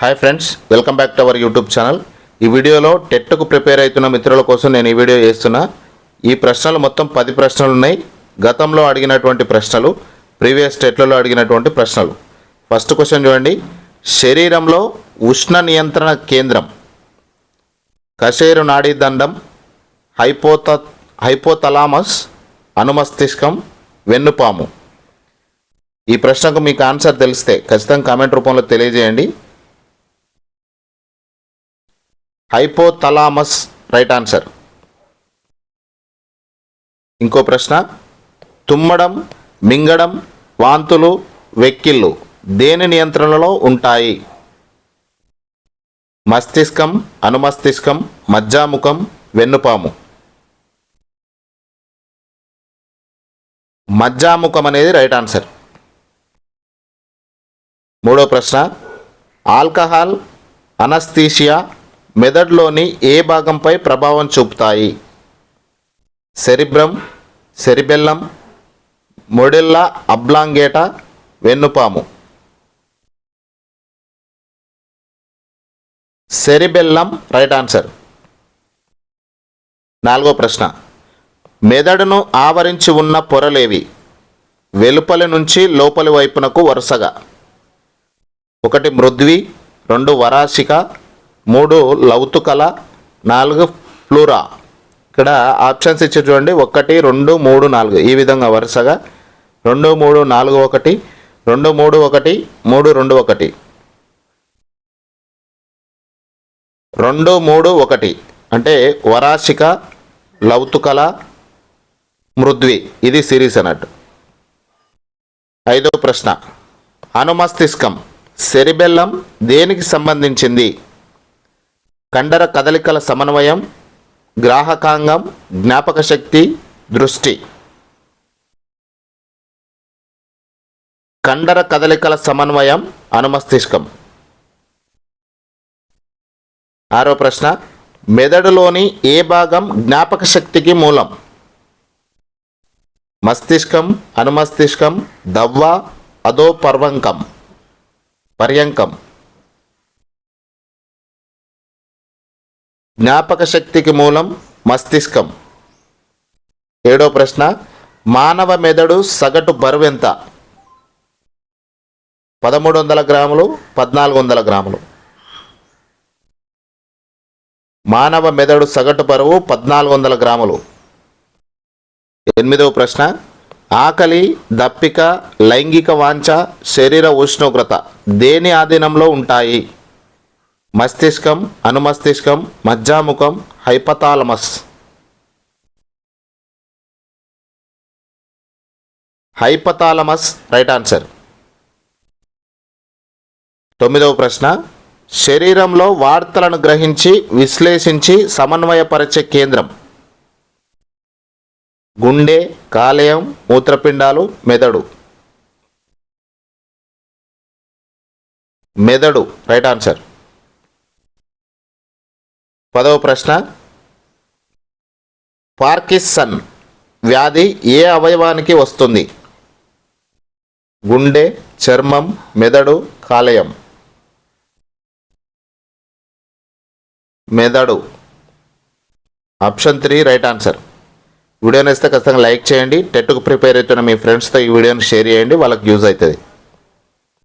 Hi friends welcome back to our YouTube channel ఈ వీడియోలో టెట్కు prepare అవుతున్న మిత్రుల కోసం నేను ఈ వీడియో చేస్తున్నా. ఈ ప్రశ్నలు మొత్తం పది ప్రశ్నలు ఉన్నాయి. గతంలో అడిగినటువంటి ప్రశ్నలు ప్రీవియస్ టెట్లలో అడిగినటువంటి ప్రశ్నలు. ఫస్ట్ క్వశ్చన్ చూడండి. శరీరంలో ఉష్ణ నియంత్రణ కేంద్రం కశేరు నాడీ దండం హైపోత హైపోతలామస్ అనుమస్తిష్కం వెన్నుపాము. ఈ ప్రశ్నకు మీకు ఆన్సర్ తెలిస్తే ఖచ్చితంగా కామెంట్ రూపంలో తెలియజేయండి. హైపోతలామస్ రైట్ ఆన్సర్ ఇంకో ప్రశ్న. తుమ్మడం మింగడం వాంతులు వెక్కిళ్ళు దేని నియంత్రణలో ఉంటాయి? మస్తిష్కం అనుమస్తిష్కం మజ్జాముఖం వెన్నుపాము. మజ్జాముఖం అనేది రైట్ ఆన్సర్ మూడో ప్రశ్న. ఆల్కహాల్ అనస్థీషియా మెదడులోని ఏ భాగంపై ప్రభావం చూపుతాయి? Cerebrum cerebellum medulla oblongata వెన్నుపాము. Cerebellum right answer. నాలుగో ప్రశ్న. మెదడును ఆవరించి ఉన్న పొరలేవి? వెలుపలి నుంచి లోపలి వైపునకు వరుసగా. ఒకటి మృద్వి రెండు వరాశిక మూడు లౌతుకల నాలుగు ఫ్లూరా. ఇక్కడ ఆప్షన్స్ ఇచ్చి చూడండి. ఒకటి రెండు మూడు నాలుగు. ఈ విధంగా వరుసగా. రెండు మూడు నాలుగు ఒకటి. రెండు మూడు ఒకటి. మూడు రెండు ఒకటి. రెండు మూడు ఒకటి. అంటే వరాశిక లౌతుకల మృద్వి. ఇది సిరీస్ అన్నట్టు. ఐదో ప్రశ్న. అనుమస్తిష్కం. సెరిబెల్లం దేనికి సంబంధించింది? కండర కదలికల సమన్వయం గ్రాహకాంగం జ్ఞాపక శక్తి దృష్టి. కండర కదలికల సమన్వయం అనుమస్తిష్కం. ఆరో ప్రశ్న. మెదడులోని ఏ భాగం జ్ఞాపక శక్తికి మూలం? మస్తిష్కం అనుమస్తిష్కం దవ్వ అదో పర్వంకం పర్యంకం. జ్ఞాపక శక్తికి మూలం మస్తిష్కం. ఏడో ప్రశ్న మానవ మెదడు సగటు బరువు ఎంత? పదమూడు వందల గ్రాములు పద్నాలుగు వందల గ్రాములు. మానవ మెదడు సగటు బరువు పద్నాలుగు వందల గ్రాములు. ఎనిమిదవ ప్రశ్న ఆకలి దప్పిక లైంగిక వాంఛ శరీర ఉష్ణోగ్రత దేని ఆధీనంలో ఉంటాయి? మస్తిష్కం అనుమస్తిష్కం మజ్జాముఖం హైపతాలమస్. హైపతాలమస్ రైట్ ఆన్సర్ తొమ్మిదవ ప్రశ్న. శరీరంలో వార్తలను గ్రహించి విశ్లేషించి సమన్వయపరిచే కేంద్రం. గుండె కాలేయం మూత్రపిండాలు మెదడు. మెదడు రైట్ ఆన్సర్ పదవ ప్రశ్న. పార్కిసన్ వ్యాధి ఏ అవయవానికి వస్తుంది? గుండె చర్మం మెదడు కాలేయం. మెదడు. Option three right answer. వీడియోని ఇస్తే ఖచ్చితంగా లైక్ చేయండి. టెట్కు ప్రిపేర్ అవుతున్న మీ ఫ్రెండ్స్తో ఈ వీడియోని షేర్ చేయండి. వాళ్ళకి యూజ్ అవుతుంది.